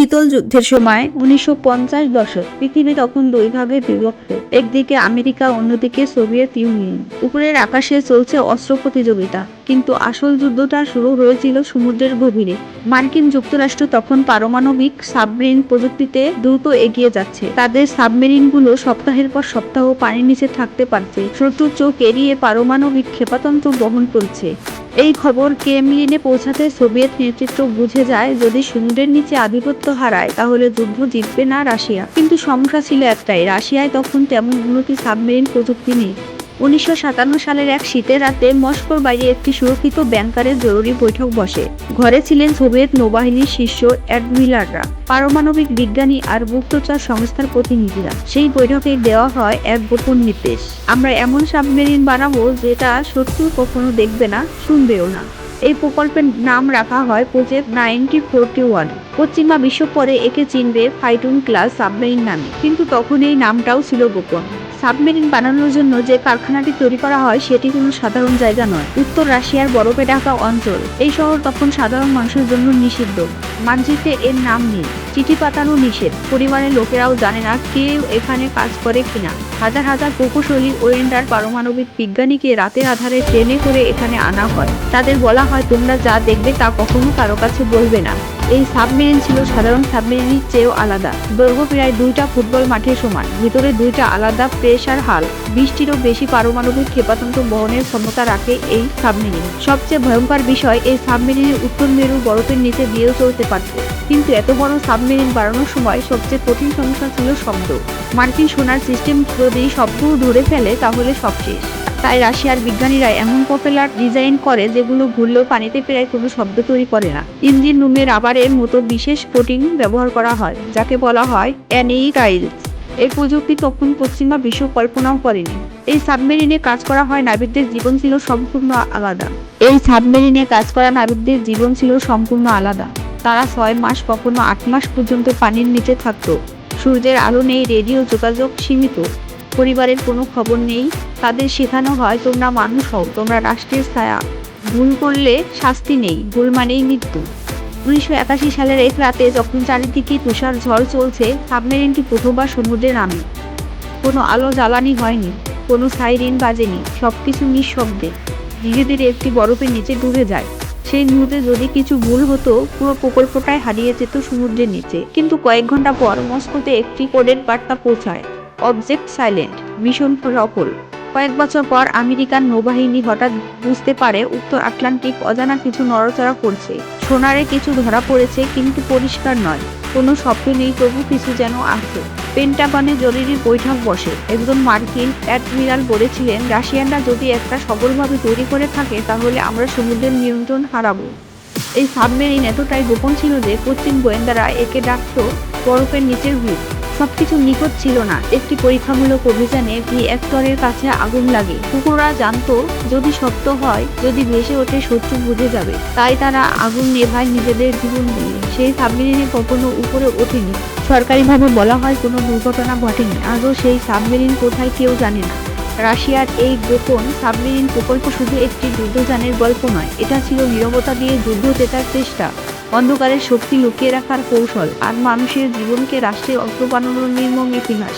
শীতল যুদ্ধের সময় উনিশশো পঞ্চাশ দশক পৃথিবী তখন দুই ভাগে বিভক্ত। একদিকে আমেরিকা, অন্যদিকে সোভিয়েত ইউনিয়ন। উপরের আকাশে চলছে অস্ত্র প্রতিযোগিতা। কিন্তু আসল যুদ্ধটা শুরু হয়েছিল সমুদ্রের গভীরে। মার্কিন যুক্তরাষ্ট্র তখন পারমাণবিক সাবমেরিন প্রযুক্তিতে দ্রুত এগিয়ে যাচ্ছে। তাদের সাবমেরিনগুলো সপ্তাহের পর সপ্তাহ পানির নিচে থাকতে পারছে। শত্রুর চোখ এড়িয়ে পারমাণবিক ক্ষেপাতন্ত্র বহন করছে। এই খবর কেমলিনে পৌঁছাতে সোভিয়েত নেতৃত্ব বুঝে যায়, যদি সমুদ্রের নিচে আধিপত্য হারায়, তাহলে যুদ্ধ জিতবে না রাশিয়া। কিন্তু সমস্যা ছিল একটাই, রাশিয়ায় তখন তেমন উন্নতি সাবমেরিন প্রযুক্তি নেই। উনিশশো সাতান্ন সালের এক শীতের রাতে মস্কোর বাইরে একটি সুরক্ষিত ব্যাংকারের জরুরি বৈঠক বসে। ঘরে ছিলেন সোভিয়েত নৌবাহিনীর শীর্ষ অ্যাডমিরালরা, পারমাণবিক বিজ্ঞানী আর গুপ্তচর সংস্থার প্রতিনিধিরা। সেই বৈঠকে দেওয়া হয় এক গোপন নির্দেশ। আমরা এমন সাবমেরিন বানাবো যেটা শত্রু কখনো দেখবে না, শুনবেও না। এই প্রকল্পের নাম রাখা হয় প্রজেক্ট নাইনটি ফোরটি ওয়ান পশ্চিমা বিশ্ব পরে একে চিনবে ফাইটুন ক্লাস সাবমেরিন নামে। কিন্তু তখন এই নামটাও ছিল গোপন। সাবমেরিন বানানোর জন্য যে কারখানাটি তৈরি করা হয়, সেটি কোনো সাধারণ জায়গা নয়। উত্তর রাশিয়ার বরফে ঢাকা অঞ্চল। এই শহর তখন সাধারণ মানুষের জন্য নিষিদ্ধ। মানচিত্রে এর নাম নেই। চিঠি পাতানো নিষেধ। পরিবারের লোকেরাও জানে না কেউ এখানে কাজ করে কিনা। হাজার হাজার প্রকৌশলী ওয়েন্ডার পারমাণবিক বিজ্ঞানীকে রাতের আধারে ট্রেনে করে এখানে আনা হয়। তাদের বলা হয়, তোমরা যা দেখবে তা কখনো কারও কাছে বলবে না। এই সাবমেরিন ছিল সাধারণ সাবমেরিনের চেয়েও আলাদা। দৈর্ঘ্য প্রায় দুইটা ফুটবল মাঠের সমান। ভিতরে দুইটা আলাদা প্রেসার হাল। বিশটিরও বেশি পারমাণবিক ক্ষেপাতন্ত্র বহনের ক্ষমতা রাখে এই সাবমেরিন। সবচেয়ে ভয়ঙ্কর বিষয়, এই সাবমেরিনের উত্তর মেরু বরফের নিচে দিয়েও চলতে পারত। কিন্তু এত বড় সাবমেরিন বাড়ানোর সময় সবচেয়ে কঠিন সমস্যা ছিল শব্দ। মার্কিন সোনার সিস্টেম যদি শব্দও ধরে ফেলে, তাহলে সব শেষ। তাই রাশিয়ার বিজ্ঞানীরা এমন প্রপেলার ডিজাইন করে যেগুলো ঘুরলেও পানিতে প্রায় কোনো শব্দ তৈরি করে না। ইঞ্জিন রুমে রাবারের মতো বিশেষ কোটিং ব্যবহার করা হয়, যাকে বলা হয় অ্যানিটাইলস এই প্রযুক্তি তখন পশ্চিমা বিশ্ব কল্পনাও করেনি। এই সাবমেরিনে কাজ করা হয় নাবিকদের জীবন ছিল সম্পূর্ণ আলাদা। এই সাবমেরিনে কাজ করা নাবিকদের জীবন ছিল সম্পূর্ণ আলাদা। তারা ছয় মাস কখনো আট মাস পর্যন্ত পানির নিচে থাকতো। সূর্যের আলো নেই, রেডিও যোগাযোগ সীমিত। পরিবারের কোনো খবর নেই, তাদের শেখানো হয়, তোমরা মানুষ হও, তোমরা রাষ্ট্রের ছায়া। ভুল করলে শাস্তি নেই, ভুল মানেই মৃত্যু। উনিশশো একাশি সালের এক রাতে যখন চারিদিকে তুষার ঝড় চলছে, সাবমেরিনটি প্রথমবার সমুদ্রে নামে। কোনো আলো জ্বালানি হয়নি, কোনো সাইরেন বাজেনি সব কিছু নিঃশব্দে। ধীরে ধীরে একটি বরফের নিচে ডুবে যায়। সেই মুহূর্তে যদি কিছু ভুল হতো, পুরো প্রকল্পটাই হারিয়ে যেত সমুদ্রের নিচে। কিন্তু কয়েক ঘণ্টা পর মস্কোতে একটি কোডের বার্তা পৌঁছায়। অবজেক্ট সাইলেন্ট, মিশন সফল কয়েক বছর পর আমেরিকান নৌবাহিনী হঠাৎ বুঝতে পারে উত্তর আটলান্টিক অজানা কিছু নড়াচড়া করছে। সোনারে কিছু ধরা পড়েছে কিন্তু পরিষ্কার নয়। কোনো শব্দ নেই, তবু কিছু যেন আছে। পেন্টাগনে জরুরি বৈঠক বসে। একজন মার্কিন অ্যাডমিরাল বলেছিলেন, রাশিয়ানরা যদি একটা সফলভাবে তৈরি করে থাকে, তাহলে আমরা সমুদ্রের নিয়ন্ত্রণ হারাবো। এই সাবমেরিন এতটাই গোপন ছিল যে পশ্চিম গোয়েন্দারা একে ডাকত বরফের নিচের ভূত সবকিছু নিখোঁজ ছিল না। একটি পরীক্ষামূলক অভিযানে রিঅ্যাক্টরের কাছে আগুন লাগে। কুকুররা জানতো, যদি সত্য হয়, যদি ভেসে ওঠে, শত্রু বুঝে যাবে। তাই তারা আগুন নেভায় নিজেদের জীবন দিয়ে। সেই সাবমেরিনে কখনো উপরে ওঠেনি। সরকারিভাবে বলা হয়, কোনো দুর্ঘটনা ঘটেনি। আজও সেই সাবমেরিন কোথায় কেউ জানে না। রাশিয়ার এই গোপন সাবমেরিন প্রকল্প শুধু একটি যুদ্ধযানের গল্প নয়। এটা ছিল নীরবতা দিয়ে যুদ্ধ জেতার চেষ্টা। অন্ধকারের শক্তি লুকিয়ে রাখার কৌশল আর মানুষের জীবনকে রাষ্ট্রে অস্ত্র বানানোর নির্মম ইতিহাস।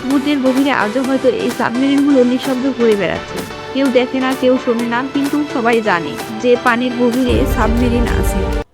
সমুদ্রের গভীরে আজও হয়তো এই সাবমেরিনগুলো নিঃশব্দ ঘুরে বেড়াচ্ছে। কেউ দেখে না, কেউ শোনে না, কিন্তু সবাই জানে যে পানির গভীরে সাবমেরিন আছে।